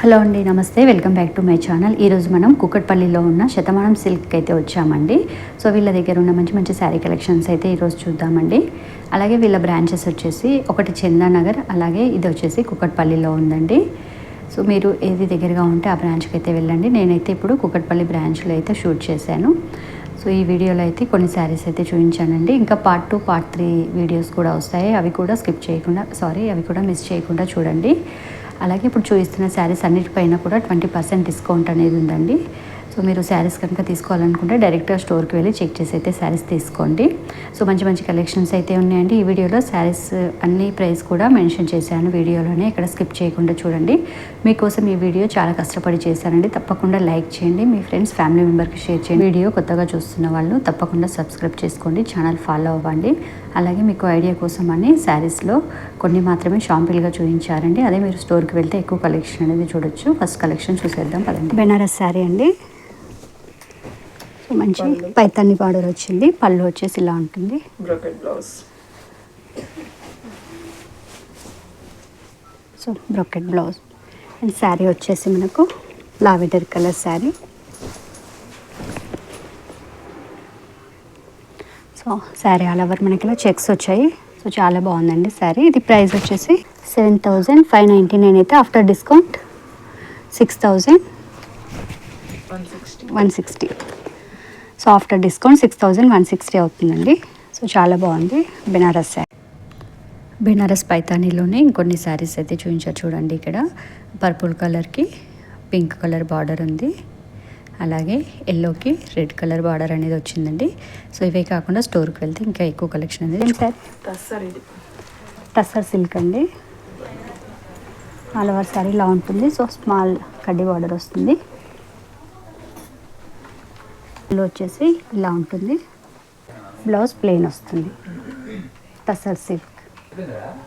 Hello అండి నమస్తే. Welcome back to my channel. ఈరోజు మనం కుక్కట్పల్లిలో ఉన్న శతమానం సిల్క్ అయితే వచ్చామండి. సో వీళ్ళ దగ్గర ఉన్న మంచి మంచి శారీ కలెక్షన్స్ అయితే ఈరోజు చూద్దామండి. అలాగే వీళ్ళ బ్రాంచెస్ వచ్చేసి ఒకటి చందానగర్ అలాగే ఇది వచ్చేసి కుక్కట్పల్లిలో ఉందండి. సో మీరు ఏది దగ్గరగా ఉంటే ఆ బ్రాంచ్కి అయితే వెళ్ళండి. నేనైతే ఇప్పుడు కుక్కట్పల్లి బ్రాంచ్లో అయితే షూట్ చేశాను. సో ఈ వీడియోలో అయితే కొన్ని శారీస్ అయితే చూపించానండి. ఇంకా part two part three videos కూడా వస్తాయి. అవి కూడా స్కిప్ చేయకుండా సారీ అవి కూడా మిస్ చేయకుండా చూడండి. అలాగే ఇప్పుడు చూపిస్తున్న శారీస్ అన్నిటిపైన కూడా ట్వంటీ పర్సెంట్ డిస్కౌంట్ అనేది ఉందండి. సో మీరు శారీస్ కనుక తీసుకోవాలనుకుంటే డైరెక్ట్గా స్టోర్కి వెళ్ళి చెక్ చేసి అయితే శారీస్ తీసుకోండి. సో మంచి మంచి కలెక్షన్స్ అయితే ఉన్నాయండి. ఈ వీడియోలో శారీస్ అన్ని ప్రైస్ కూడా మెన్షన్ చేశాను. వీడియోలోనే ఇక్కడ స్కిప్ చేయకుండా చూడండి. మీకోసం ఈ వీడియో చాలా కష్టపడి చేశానండి. తప్పకుండా లైక్ చేయండి. మీ ఫ్రెండ్స్ ఫ్యామిలీ మెంబర్కి షేర్ చేయండి. వీడియో కొత్తగా చూస్తున్న వాళ్ళు తప్పకుండా సబ్స్క్రైబ్ చేసుకోండి. ఛానల్ ఫాలో అవ్వండి. అలాగే మీకు ఐడియా కోసం అని శారీస్లో కొన్ని మాత్రమే షాంపిల్గా చూపించారండి. అదే మీరు స్టోర్కి వెళ్తే ఎక్కువ కలెక్షన్ అనేది చూడొచ్చు. ఫస్ట్ కలెక్షన్ చూసేద్దాం పదండి. బెనారస్ శారీ అండి. సో మంచి పైతాన్ని బార్డర్ వచ్చింది. పళ్ళు వచ్చేసి ఇలా ఉంటుంది. Brocade blouse so brocade blouse and sari వచ్చేసి మనకు lavender colour sari. So sari all over మనకి ఇలా చెక్స్ వచ్చాయి. సో చాలా బాగుందండి శారీ ఇది ప్రైస్ వచ్చేసి seven thousand five ninety nine అయితే after discount six thousand one sixty one sixty so after discount six thousand one sixty అవుతుందండి. సో చాలా బాగుంది. బెనారస్ శారీ బెనారస్ పైతానీలోనే ఇంకొన్ని శారీస్ అయితే చూపించారు చూడండి ఇక్కడ. పర్పుల్ కలర్కి పింక్ కలర్ బార్డర్ ఉంది. అలాగే ఎల్లోకి రెడ్ కలర్ బార్డర్ అనేది వచ్చిందండి. సో ఇవే కాకుండా స్టోర్కి వెళ్తే ఇంకా ఎక్కువ కలెక్షన్ అనేది సార్ టస్సర్ ఇది. టస్సర్ సిల్క్ అండి. ఆల్ ఓవర్ శారీ ఇలా ఉంటుంది. సో స్మాల్ కడ్డీ బార్డర్ వస్తుంది. వచ్చేసి ఇలా ఉంటుంది. బ్లౌజ్ ప్లెయిన్ వస్తుంది. టసర్ సిల్క్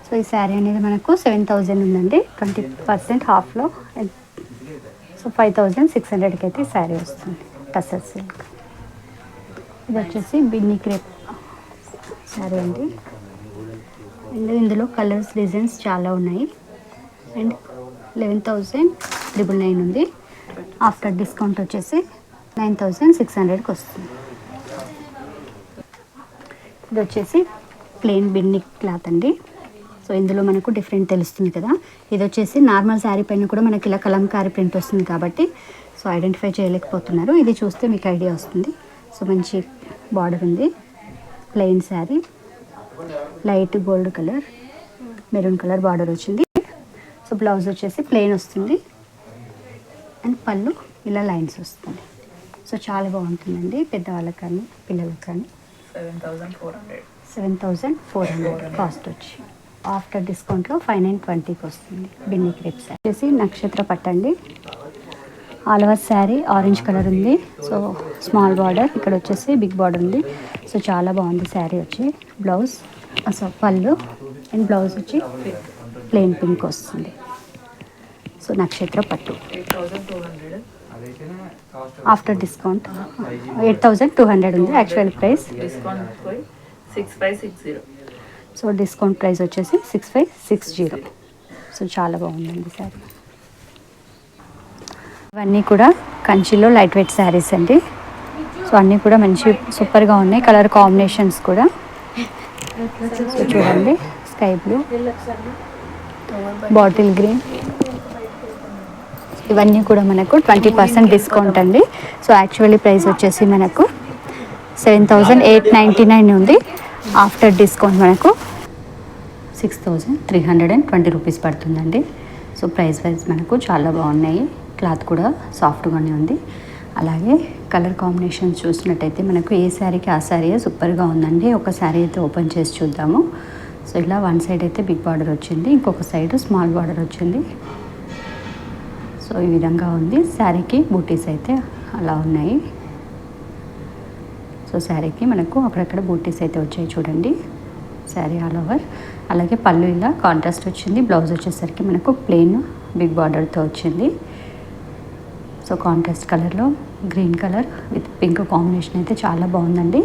సో ఈ శారీ అనేది మనకు సెవెన్ థౌజండ్ ఉందండి. ట్వంటీ పర్సెంట్ హాఫ్లో సో ఫైవ్ థౌజండ్ సిక్స్ హండ్రెడ్కి అయితే ఈ శారీ వస్తుంది టసర్ సిల్క్. ఇది వచ్చేసి బిన్నీ క్రేప్ శారీ అండి. అండ్ ఇందులో కలర్స్ డిజైన్స్ చాలా ఉన్నాయి. And eleven thousand triple nine ఉంది. ఆఫ్టర్ డిస్కౌంట్ వచ్చేసి నైన్ థౌజండ్ సిక్స్ హండ్రెడ్కి వస్తుంది. ఇది వచ్చేసి ప్లెయిన్ బిన్ని క్లాత్ అండి. సో ఇందులో మనకు డిఫరెంట్ తెలుస్తుంది కదా. ఇది వచ్చేసి నార్మల్ శారీ పైన కూడా మనకి ఇలా కలంకారీ ప్రింట్ వస్తుంది కాబట్టి సో ఐడెంటిఫై చేయలేకపోతున్నారు. ఇది చూస్తే మీకు ఐడియా వస్తుంది. సో మంచి బార్డర్ ఉంది. Plain sari light gold colour maroon colour border వచ్చింది. సో బ్లౌజ్ వచ్చేసి ప్లెయిన్ వస్తుంది. అండ్ పళ్ళు ఇలా లైన్స్ వస్తుంది. సో చాలా బాగుంటుందండి పెద్దవాళ్ళకి కానీ పిల్లలకు కానీ. Seven thousand four hundred seven thousand four hundred cost వచ్చి. ఆఫ్టర్ డిస్కౌంట్లో ఫైవ్ నైన్ ట్వంటీకి వస్తుంది బిన్ని క్రేప్ శారీ. వచ్చేసి నక్షత్ర పట్టండి. All over sari orange colour ఉంది. So small border. ఇక్కడ వచ్చేసి బిగ్ బార్డర్ ఉంది. సో చాలా బాగుంది శారీ వచ్చి. బ్లౌజ్ సో పళ్ళు. అండ్ బ్లౌజ్ వచ్చి ప్లెయిన్ పింక్ వస్తుంది. సో నక్షత్ర పట్టు. After discount. Eight thousand two hundred ఉంది actual price. Discount six five six zero so discount price వచ్చేసి six five six zero. So చాలా బాగుందండి శారీ ఇవన్నీ కూడా కంచిలో లైట్ వెయిట్ శారీస్ అండి. సో అన్నీ కూడా మంచి సూపర్గా ఉన్నాయి. కలర్ కాంబినేషన్స్ కూడా. సో చూడండి స్కై బ్లూ బాటిల్ గ్రీన్. ఇవన్నీ కూడా మనకు ట్వంటీ పర్సెంట్ డిస్కౌంట్ అండి. సో యాక్చువల్లీ ప్రైస్ వచ్చేసి మనకు seven thousand eight ninety nine ఉంది. ఆఫ్టర్ డిస్కౌంట్ మనకు six thousand three hundred and twenty rupees పడుతుందండి. సో ప్రైస్ వైజ్ మనకు చాలా బాగున్నాయి. క్లాత్ కూడా సాఫ్ట్గానే ఉంది. అలాగే కలర్ కాంబినేషన్ చూసినట్టయితే మనకు ఏ శారీకి ఆ శారీ సూపర్గా ఉందండి. ఒక శారీ అయితే ఓపెన్ చేసి చూద్దాము. సో ఇలా వన్ సైడ్ అయితే బిగ్ బార్డర్ వచ్చింది. ఇంకొక సైడ్ స్మాల్ బార్డర్ వచ్చింది. సో ఈ విధంగా ఉంది. శారీకి బూటీస్ అయితే అలా ఉన్నాయి. సో శారీకి మనకు అక్కడక్కడ బూటీస్ అయితే వచ్చాయి చూడండి. Sari all over. అలాగే పళ్ళు ఇలా కాంట్రాస్ట్ వచ్చింది. బ్లౌజ్ వచ్చేసరికి మనకు ప్లెయిన్ బిగ్ బార్డర్తో వచ్చింది. సో కాంట్రాస్ట్ కలర్లో green colour with pink combination అయితే చాలా బాగుందండి.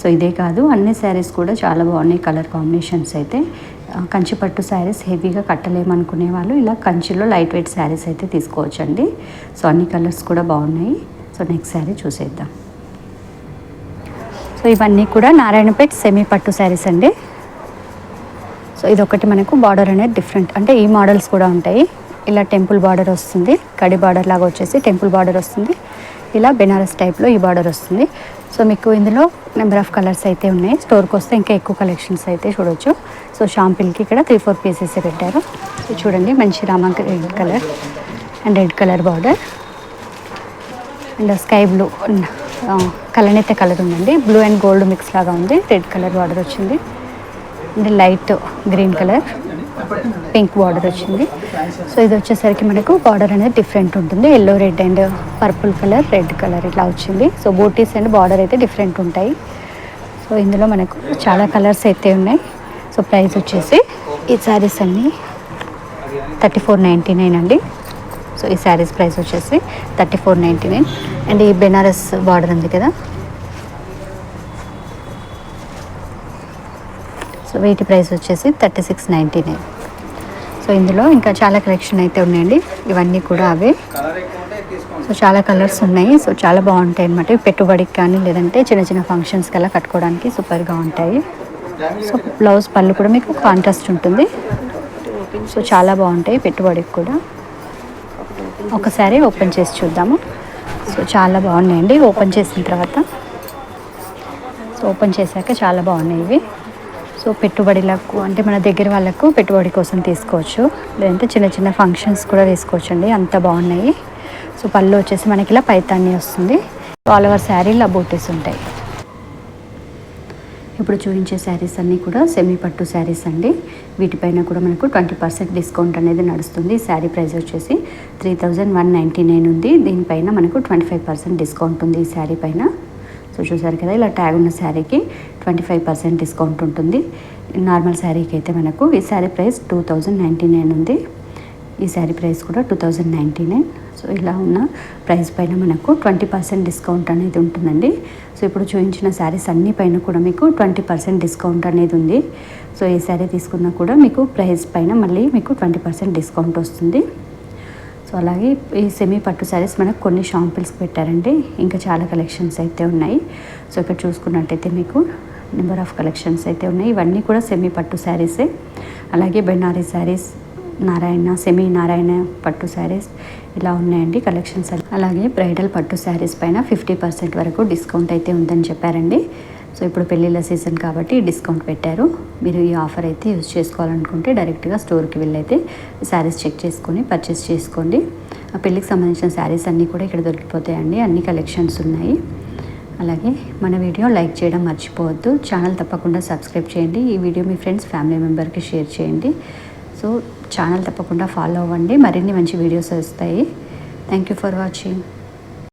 సో ఇదే కాదు అన్ని శారీస్ కూడా చాలా బాగున్నాయి కలర్ కాంబినేషన్స్ అయితే. కంచిపట్టు కంచి పట్టు శారీస్ హెవీగా కట్టలేమనుకునే వాళ్ళు ఇలా కంచిలో లైట్ వెయిట్ శారీస్ అయితే తీసుకోవచ్చండి. సో అన్ని కలర్స్ కూడా బాగున్నాయి. సో నెక్స్ట్ శారీ చూసేద్దాం. సో ఇవన్నీ కూడా నారాయణపేట్ సెమీ పట్టు శారీస్ అండి. సో ఇదొకటి మనకు బార్డర్ అనేది డిఫరెంట్ అంటే ఈ మోడల్స్ కూడా ఉంటాయి. ఇలా టెంపుల్ బార్డర్ వస్తుంది. కడి బార్డర్ లాగా వచ్చేసి టెంపుల్ బార్డర్ వస్తుంది. ఇలా బెనారస్ టైప్లో ఈ బార్డర్ వస్తుంది. సో మీకు ఇందులో నెంబర్ ఆఫ్ కలర్స్ అయితే ఉన్నాయి. స్టోర్కి వస్తే ఇంకా ఎక్కువ కలెక్షన్స్ అయితే చూడొచ్చు. సో షాంపిల్కి ఇక్కడ త్రీ ఫోర్ పీసెస్ పెట్టారు. చూడండి మంచి రామాంక red colour and red colour border and sky blue కలనైతే colour ఉందండి. బ్లూ అండ్ గోల్డ్ మిక్స్ లాగా ఉంది. రెడ్ కలర్ బార్డర్ వచ్చింది. And light green colour pink border వచ్చింది. సో ఇది వచ్చేసరికి మనకు బార్డర్ అనేది డిఫరెంట్ ఉంటుంది. Yellow red and purple colour red colour ఇట్లా వచ్చింది. సో బూటీస్ అండ్ బార్డర్ అయితే డిఫరెంట్ ఉంటాయి. సో ఇందులో మనకు చాలా కలర్స్ అయితే ఉన్నాయి. సో ప్రైస్ వచ్చేసి ఈ శారీస్ అన్నీ థర్టీ ఫోర్ నైంటీ నైన్ అండి. సో ఈ శారీస్ ప్రైస్ వచ్చేసి thirty four ninety nine and ఈ బెనారస్ బార్డర్ ఉంది కదా? సో వీటి ప్రైస్ వచ్చేసి thirty six ninety nine. So ఇందులో ఇంకా చాలా కలెక్షన్ అయితే ఉన్నాయండి. ఇవన్నీ కూడా అవే. సో చాలా కలర్స్ ఉన్నాయి. సో చాలా బాగుంటాయి అనమాట పెట్టుబడికి కానీ లేదంటే చిన్న చిన్న ఫంక్షన్స్కి అలా కట్టుకోవడానికి సూపర్గా ఉంటాయి. సో బ్లౌజ్ పళ్ళు కూడా మీకు కాంట్రాస్ట్ ఉంటుంది. సో చాలా బాగుంటాయి పెట్టుబడికి కూడా. ఒకసారి ఓపెన్ చేసి చూద్దాము. సో చాలా బాగున్నాయండి. ఓపెన్ చేసిన తర్వాత. సో ఓపెన్ చేశాక చాలా బాగున్నాయి ఇవి. సో పెట్టుబడిలకు అంటే మన దగ్గర వాళ్ళకు పెట్టుబడి కోసం తీసుకోవచ్చు. లేదంటే చిన్న చిన్న ఫంక్షన్స్ కూడా వేసుకోవచ్చు అండి అంత బాగున్నాయి. సో పళ్ళు వచ్చేసి మనకి ఇలా పైతాన్ని వస్తుంది. ఆల్ ఓవర్ శారీలు బూటీస్ ఉంటాయి. ఇప్పుడు చూపించే శారీస్ అన్నీ కూడా సెమీ పట్టు శారీస్ అండి. వీటిపైన కూడా మనకు ట్వంటీ పర్సెంట్ డిస్కౌంట్ అనేది నడుస్తుంది. ఈ శారీ ప్రైస్ వచ్చేసి three thousand one ninety nine ఉంది. దీనిపైన మనకు ట్వంటీ ఫైవ్ పర్సెంట్ డిస్కౌంట్ ఉంది ఈ శారీ పైన. సో చూసారు కదా ఇలా ట్యాగ్ ఉన్న శారీకి ట్వంటీ ఫైవ్ పర్సెంట్ డిస్కౌంట్ ఉంటుంది. నార్మల్ శారీకి అయితే మనకు ఈ sari price two thousand ninety nine ఉంది. ఈ శారీ ప్రైస్ కూడా two thousand ninety nine so ఇలా ఉన్న ప్రైస్ పైన మనకు ట్వంటీ పర్సెంట్ డిస్కౌంట్ అనేది ఉంటుందండి. సో ఇప్పుడు చూపించిన శారీస్ అన్ని పైన కూడా మీకు ట్వంటీ పర్సెంట్ డిస్కౌంట్ అనేది ఉంది. సో ఏ శారీ తీసుకున్నా కూడా మీకు ప్రైస్ పైన మళ్ళీ మీకు ట్వంటీ పర్సెంట్ డిస్కౌంట్ వస్తుంది. సో అలాగే ఈ సెమీ పట్టు శారీస్ మనకు కొన్ని షాంపిల్స్ పెట్టారండి. ఇంకా చాలా కలెక్షన్స్ అయితే ఉన్నాయి. సో ఇక్కడ చూసుకున్నట్టయితే మీకు నెంబర్ ఆఫ్ కలెక్షన్స్ అయితే ఉన్నాయి. ఇవన్నీ కూడా సెమీ పట్టు శారీసే. అలాగే బెనారీ శారీస్ నారాయణ సెమీ నారాయణ పట్టు శారీస్ ఇలా ఉన్నాయండి కలెక్షన్స్ అలాగే బ్రైడల్ పట్టు శారీస్ పైన ఫిఫ్టీ పర్సెంట్ వరకు డిస్కౌంట్ అయితే ఉందని చెప్పారండి. సో ఇప్పుడు పెళ్ళిళ్ళ సీజన్ కాబట్టి డిస్కౌంట్ పెట్టారు. మీరు ఈ ఆఫర్ అయితే యూజ్ చేసుకోవాలనుకుంటే డైరెక్ట్గా స్టోర్కి వెళ్ళైతే శారీస్ చెక్ చేసుకొని పర్చేస్ చేసుకోండి. ఆ పెళ్ళికి సంబంధించిన శారీస్ అన్నీ కూడా ఇక్కడ దొరికిపోతాయండి. అన్ని కలెక్షన్స్ ఉన్నాయి. అలాగే మన వీడియో లైక్ చేయడం మర్చిపోవద్దు. ఛానల్ తప్పకుండా సబ్స్క్రైబ్ చేయండి. ఈ వీడియో మీ ఫ్రెండ్స్ ఫ్యామిలీ మెంబర్కి షేర్ చేయండి. సో ఛానల్ తప్పకుండా ఫాలో అవ్వండి. మరిన్ని మంచి వీడియోస్ వస్తాయి. Thank you for watching